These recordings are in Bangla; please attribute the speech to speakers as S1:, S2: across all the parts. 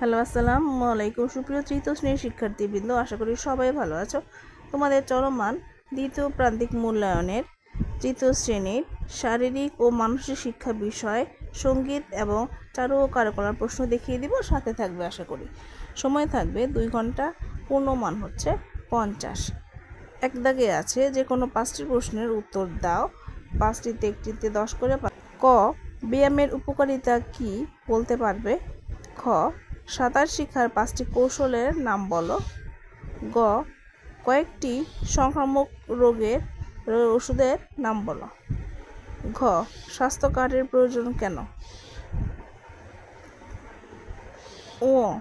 S1: হ্যালো, আসসালামু আলাইকুম। সুপ্রিয় তৃতীয় শ্রেণির শিক্ষার্থীবৃন্দ, আশা করি সবাই ভালো আছো। তোমাদের চলমান দ্বিতীয় প্রান্তিক মূল্যায়নের তৃতীয় শ্রেণির শারীরিক ও মানসিক শিক্ষা বিষয়, সংগীত এবং চারু ও কারুকলার প্রশ্ন দেখিয়ে দিব। সাথে থাকবে, আশা করি, সময় থাকবে দুই ঘণ্টা, পূর্ণমান হচ্ছে পঞ্চাশ। এক দাগে আছে যে কোনো পাঁচটি প্রশ্নের উত্তর দাও। পাঁচটিতে একটিতে দশ করে ক, ব্যায়ামের উপকারিতা কি বলতে পারবে? খ সাঁতার শিক্ষার পাঁচটি কৌশলের নাম বলো। গ, কয়েকটি সংক্রামক রোগের ওষুধের নাম বলো। ঘ স্বাস্থ্য কার্ডের প্রয়োজন কেন? ও,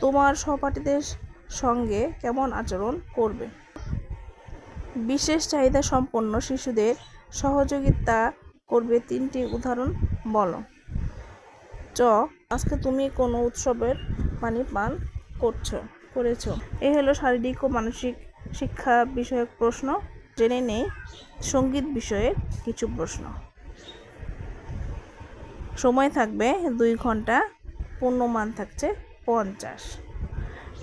S1: তোমার সহপাঠীদের সঙ্গে কেমন আচরণ করবে? বিশেষ চাহিদা সম্পন্ন শিশুদের সহযোগিতা করবে তিনটি উদাহরণ বলো। চ আজকে তুমি কোনো উৎসবের পানি পান করছ, করেছ। এই হলো শারীরিক ও মানসিক শিক্ষা বিষয়ক প্রশ্ন। জেনে নেই, সংগীত বিষয়ে কিছু প্রশ্ন। সময় থাকবে দুই ঘণ্টা, পূর্ণমান থাকছে পঞ্চাশ।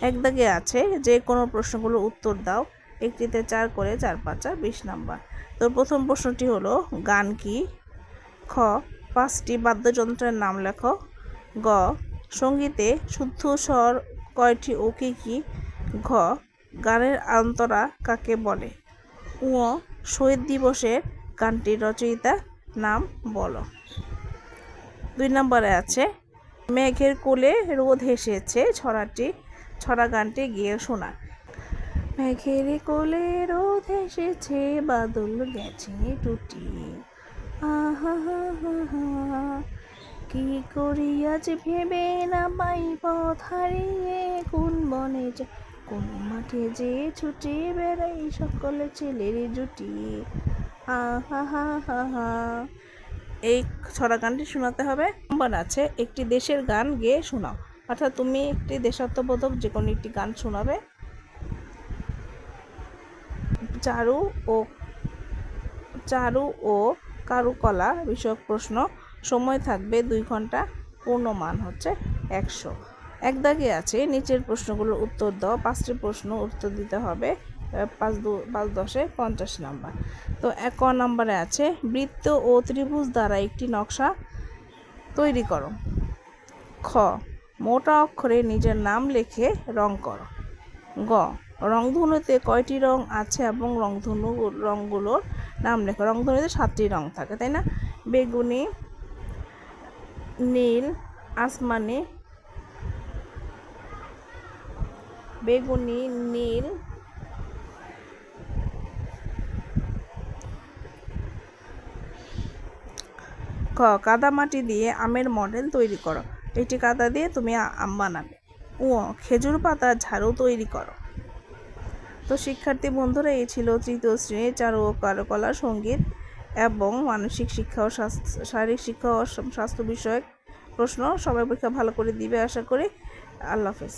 S1: এক দাগে আছে, যে কোনো প্রশ্নগুলোর উত্তর দাও। একটিতে চার করে চার পাঁচা বিশ নাম্বার। তো প্রথম প্রশ্নটি হলো, গান কি? খ, পাঁচটি বাদ্যযন্ত্রের নাম লেখো। গ, সঙ্গীতে শুদ্ধ স্বর কয়টি ও কী কী ঘ, গানের আন্তরা কাকে বলে? উ শহীদ দিবসের গানটির রচয়িতা নাম বলো। দুই নম্বরে আছে, মেঘের কোলে রোদ হেসেছে, ছড়াটি, ছড়া গানটি গিয়ে শোনা। মেঘের কোলে রোদ হেসেছে, বাদল গেছে টুটি। আহা হা হা হা। কি করি আজ ভেবে না পাই পথ হারিয়ে? কোন বনে কোন মাঠে যে ছুটে বেড়াই সকলে ছেলের জুটি? আহা, হা হা হা। এই ছড়া গানটি শোনাতে হবে। নাম্বার আছে, একটি দেশের গান গেয়ে শোনাও। অর্থাৎ তুমি একটি দেশাত্মবোধক যে কোনো একটি গান শোনাবে। চারু ও চারু ও কারুকলা বিষয়ক প্রশ্ন। সময় থাকবে দুই ঘণ্টা, পূর্ণমান হচ্ছে একশো। এক দাগে আছে, নিচের প্রশ্নগুলোর উত্তর দাও, পাঁচটি প্রশ্ন উত্তর দিতে হবে পাঁচ দু, পাঁচ দশে পঞ্চাশ নাম্বার। তো এক নাম্বারে আছে, বৃত্ত ও ত্রিভুজ দ্বারা একটি নকশা তৈরি করো। খ, মোটা অক্ষরে নিজের নাম লিখে রং করো। গ, রংধনুতে কয়টি রং আছে এবং রংধনু রঙগুলোর নাম লেখো। রংধনুতে সাতটি রং থাকে, তাই না? বেগুনি নীল, আসমানি, বেগুনি, নীল খ কাদামাটি দিয়ে আমের মডেল তৈরি করো। এটি কাদা দিয়ে তুমি আম বানাবে। ও খেজুর পাতা ঝাড়ু তৈরি করো। তো শিক্ষার্থী বন্ধুরা, এই ছিল তৃতীয় শ্রেণির চারু ও কারুকলা সংগীত। এবং মানসিক শিক্ষা ও শারীরিক শিক্ষা ও স্বাস্থ্য বিষয়ক প্রশ্ন সবাই পরীক্ষা ভালো করে দিবে, আশা করি। আল্লাহ হাফেজ।